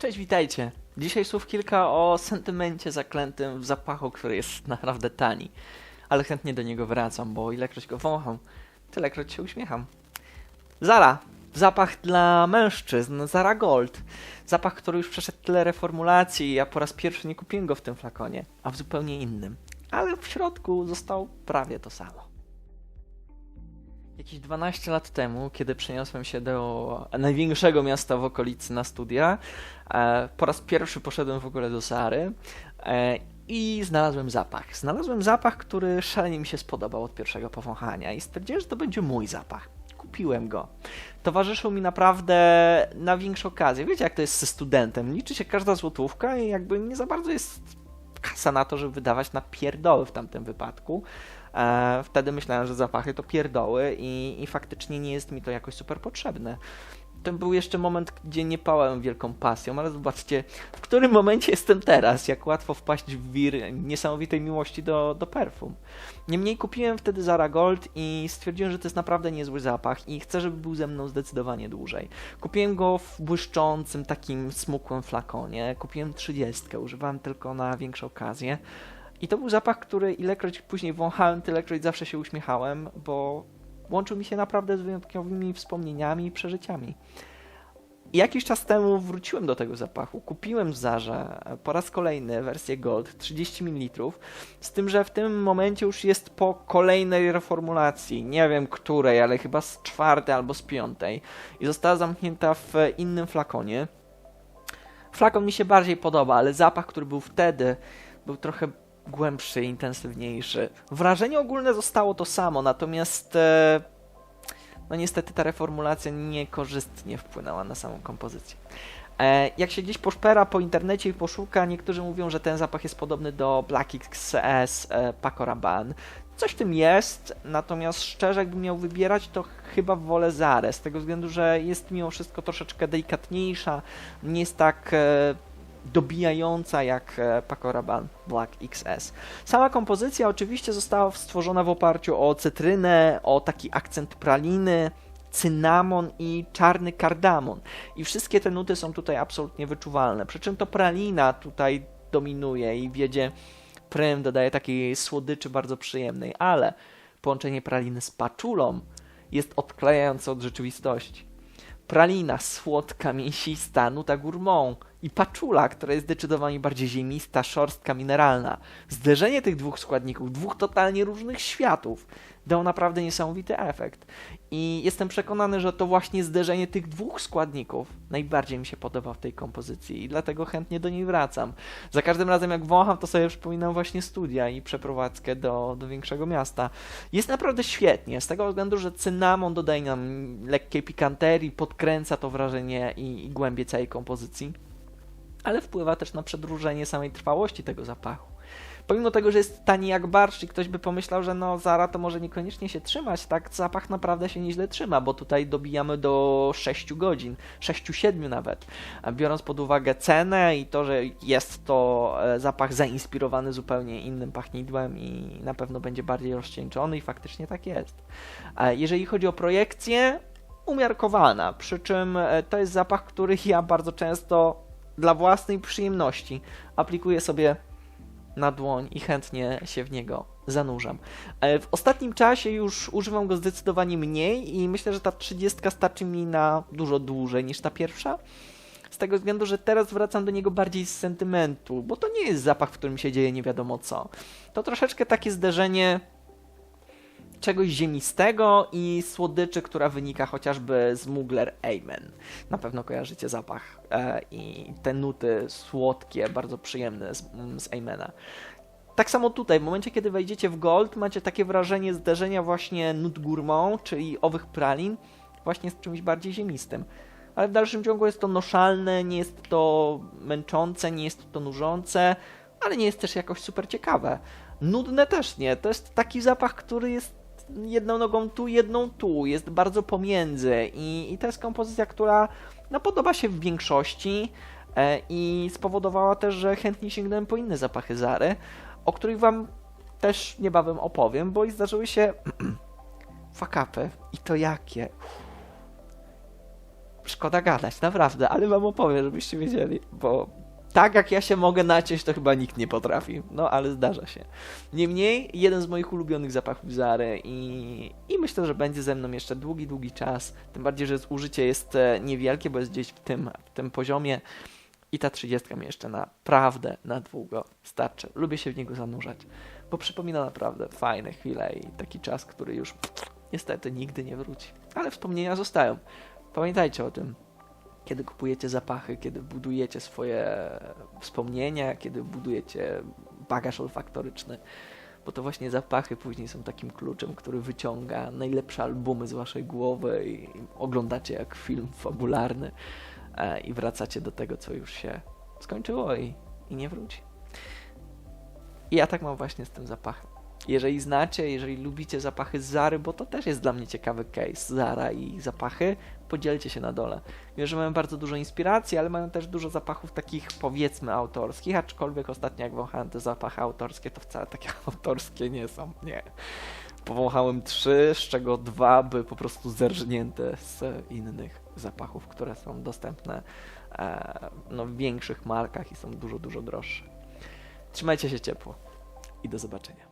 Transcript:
Cześć, witajcie. Dzisiaj słów kilka o sentymencie zaklętym w zapachu, który jest naprawdę tani. Ale chętnie do niego wracam, bo ilekroć go wącham, tylekroć się uśmiecham. Zara. Zapach dla mężczyzn. Zara Gold. Zapach, który już przeszedł tyle reformulacji. Ja po raz pierwszy nie kupiłem go w tym flakonie, a w zupełnie innym. Ale w środku został prawie to samo. Jakieś 12 lat temu, kiedy przeniosłem się do największego miasta w okolicy na studia, e, po raz pierwszy poszedłem w ogóle do Sary e, i znalazłem zapach. Znalazłem zapach, który szalenie mi się spodobał od pierwszego powąchania i stwierdziłem, że to będzie mój zapach. Kupiłem go. Towarzyszył mi naprawdę na większe okazje. Wiecie, jak to jest ze studentem. Liczy się każda złotówka i jakby nie za bardzo jest kasa na to, żeby wydawać na pierdoły w tamtym wypadku. E, wtedy myślałem, że zapachy to pierdoły i, i faktycznie nie jest mi to jakoś super potrzebne. To był jeszcze moment, gdzie nie pałałem wielką pasją, ale zobaczcie, w którym momencie jestem teraz, jak łatwo wpaść w wir niesamowitej miłości do, do perfum. Niemniej kupiłem wtedy Zara Gold i stwierdziłem, że to jest naprawdę niezły zapach i chcę, żeby był ze mną zdecydowanie dłużej. Kupiłem go w błyszczącym, takim smukłym flakonie, kupiłem 30, używałem tylko na większe okazje. I to był zapach, który ilekroć później wąchałem, tylekroć zawsze się uśmiechałem, bo łączył mi się naprawdę z wyjątkowymi wspomnieniami i przeżyciami. I jakiś czas temu wróciłem do tego zapachu. Kupiłem w Zarze po raz kolejny wersję Gold 30 ml, z tym, że w tym momencie już jest po kolejnej reformulacji. Nie wiem której, ale chyba z czwartej albo z piątej. I została zamknięta w innym flakonie. Flakon mi się bardziej podoba, ale zapach, który był wtedy, był trochę głębszy, intensywniejszy. Wrażenie ogólne zostało to samo, natomiast e, no niestety ta reformulacja niekorzystnie wpłynęła na samą kompozycję. E, jak się gdzieś poszpera po internecie i poszuka, niektórzy mówią, że ten zapach jest podobny do Black XS e, Paco Rabanne. Coś w tym jest, natomiast szczerze, jakbym miał wybierać, to chyba wolę Zarę, z tego względu, że jest mimo wszystko troszeczkę delikatniejsza, nie jest tak dobijająca jak e, Paco Rabanne Black XS. Sama kompozycja oczywiście została stworzona w oparciu o cytrynę, o taki akcent praliny, cynamon i czarny kardamon. I wszystkie te nuty są tutaj absolutnie wyczuwalne. Przy czym to pralina tutaj dominuje i wiedzie prym, dodaje takiej słodyczy bardzo przyjemnej, ale połączenie praliny z paczulą jest odklejające od rzeczywistości. Pralina słodka, mięsista, nuta gourmand i paczula, która jest zdecydowanie bardziej ziemista, szorstka, mineralna. Zderzenie tych dwóch składników, dwóch totalnie różnych światów, dał naprawdę niesamowity efekt. I jestem przekonany, że to właśnie zderzenie tych dwóch składników najbardziej mi się podoba w tej kompozycji i dlatego chętnie do niej wracam. Za każdym razem jak wącham, to sobie przypominam właśnie studia i przeprowadzkę do, do większego miasta. Jest naprawdę świetnie, z tego względu, że cynamon dodaje nam lekkiej pikanterii, podkręca to wrażenie i, i głębie całej kompozycji ale wpływa też na przedłużenie samej trwałości tego zapachu. Pomimo tego, że jest tani jak barszcz i ktoś by pomyślał, że no Zara to może niekoniecznie się trzymać, tak zapach naprawdę się nieźle trzyma, bo tutaj dobijamy do 6 godzin, 6-7 nawet. Biorąc pod uwagę cenę i to, że jest to e, zapach zainspirowany zupełnie innym pachnidłem i na pewno będzie bardziej rozcieńczony i faktycznie tak jest. Jeżeli chodzi o projekcję, umiarkowana, przy czym e, to jest zapach, który ja bardzo często dla własnej przyjemności aplikuję sobie na dłoń i chętnie się w niego zanurzam. E, w ostatnim czasie już używam go zdecydowanie mniej i myślę, że ta 30 starczy mi na dużo dłużej niż ta pierwsza. Z tego względu, że teraz wracam do niego bardziej z sentymentu, bo to nie jest zapach, w którym się dzieje nie wiadomo co. To troszeczkę takie zderzenie czegoś ziemistego i słodyczy, która wynika chociażby z Mugler Amen. Na pewno kojarzycie zapach e, i te nuty słodkie, bardzo przyjemne z, z Amena. Tak samo tutaj, w momencie kiedy wejdziecie w Gold, macie takie wrażenie zderzenia właśnie nut gourmand, czyli owych pralin, właśnie z czymś bardziej ziemistym. Ale w dalszym ciągu jest to noszalne, nie jest to męczące, nie jest to nużące, ale nie jest też jakoś super ciekawe. Nudne też nie. To jest taki zapach, który jest jedną nogą tu, jedną tu, jest bardzo pomiędzy. I, i to jest kompozycja, która no, podoba się w większości e, i spowodowała też, że chętnie sięgnąłem po inne zapachy Zary, o których wam też niebawem opowiem, bo i zdarzyły się fakapy i to jakie. szkoda gadać, naprawdę, ale wam opowiem, żebyście wiedzieli, bo tak jak ja się mogę naciąć, to chyba nikt nie potrafi. No, ale zdarza się. Niemniej, jeden z moich ulubionych zapachów Zary i, i myślę, że będzie ze mną jeszcze długi, długi czas. Tym bardziej, że użycie jest e, niewielkie, bo jest gdzieś w tym, w tym poziomie i ta 30 mi jeszcze naprawdę na długo starczy. Lubię się w niego zanurzać, bo przypomina naprawdę fajne chwile i taki czas, który już niestety nigdy nie wróci. Ale wspomnienia zostają. Pamiętajcie o tym kiedy kupujecie zapachy, kiedy budujecie swoje wspomnienia, kiedy budujecie bagaż olfaktoryczny, bo to właśnie zapachy później są takim kluczem, który wyciąga najlepsze albumy z waszej głowy i oglądacie jak film fabularny e, i wracacie do tego, co już się skończyło i, i nie wróci. I ja tak mam właśnie z tym zapachem. Jeżeli znacie, jeżeli lubicie zapachy Zary, bo to też jest dla mnie ciekawy case, Zara i zapachy, podzielcie się na dole. Wiem, że mają bardzo dużo inspiracji, ale mają też dużo zapachów takich powiedzmy autorskich, aczkolwiek ostatnio jak wąchałem te zapachy autorskie, to wcale takie autorskie nie są, nie. Powąchałem trzy, z czego dwa były po prostu zerżnięte z innych zapachów, które są dostępne e, no, w większych markach i są dużo, dużo droższe. Trzymajcie się ciepło i do zobaczenia.